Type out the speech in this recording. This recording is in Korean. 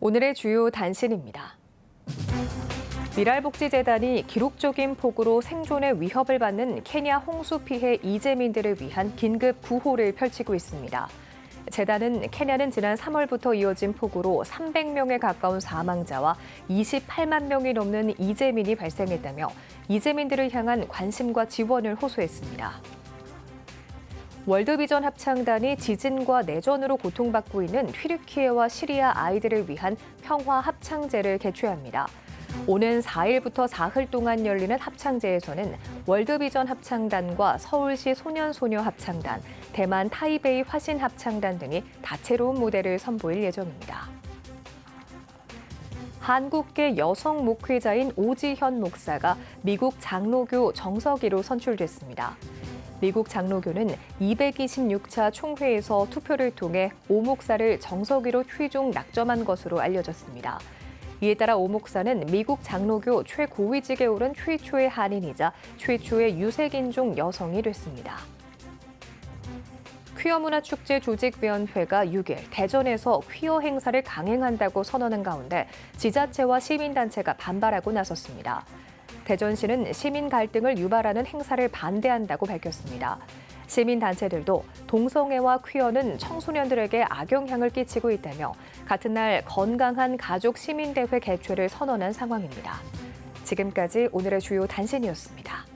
오늘의 주요 단신입니다. 미랄복지재단이 기록적인 폭우로 생존의 위협을 받는 케냐 홍수 피해 이재민들을 위한 긴급 구호를 펼치고 있습니다. 재단은 케냐는 지난 3월부터 이어진 폭우로 300명에 가까운 사망자와 28만 명이 넘는 이재민이 발생했다며 이재민들을 향한 관심과 지원을 호소했습니다. 월드비전 합창단이 지진과 내전으로 고통받고 있는 튀르키예와 시리아 아이들을 위한 평화 합창제를 개최합니다. 오는 4일부터 사흘 동안 열리는 합창제에서는 월드비전 합창단과 서울시 소년소녀 합창단, 대만 타이베이 화신 합창단 등이 다채로운 무대를 선보일 예정입니다. 한국계 여성 목회자인 오지현 목사가 미국 장로교 정석이로 선출됐습니다. 미국 장로교는 226차 총회에서 투표를 통해 오 목사를 정석이로 최종 낙점한 것으로 알려졌습니다. 이에 따라 오 목사는 미국 장로교 최고위직에 오른 최초의 한인이자 최초의 유색인종 여성이 됐습니다. 퀴어 문화 축제 조직위원회가 6일 대전에서 퀴어 행사를 강행한다고 선언한 가운데 지자체와 시민단체가 반발하고 나섰습니다. 대전시는 시민 갈등을 유발하는 행사를 반대한다고 밝혔습니다. 시민단체들도 동성애와 퀴어는 청소년들에게 악영향을 끼치고 있다며 같은 날 건강한 가족 시민대회 개최를 선언한 상황입니다. 지금까지 오늘의 주요 단신이었습니다.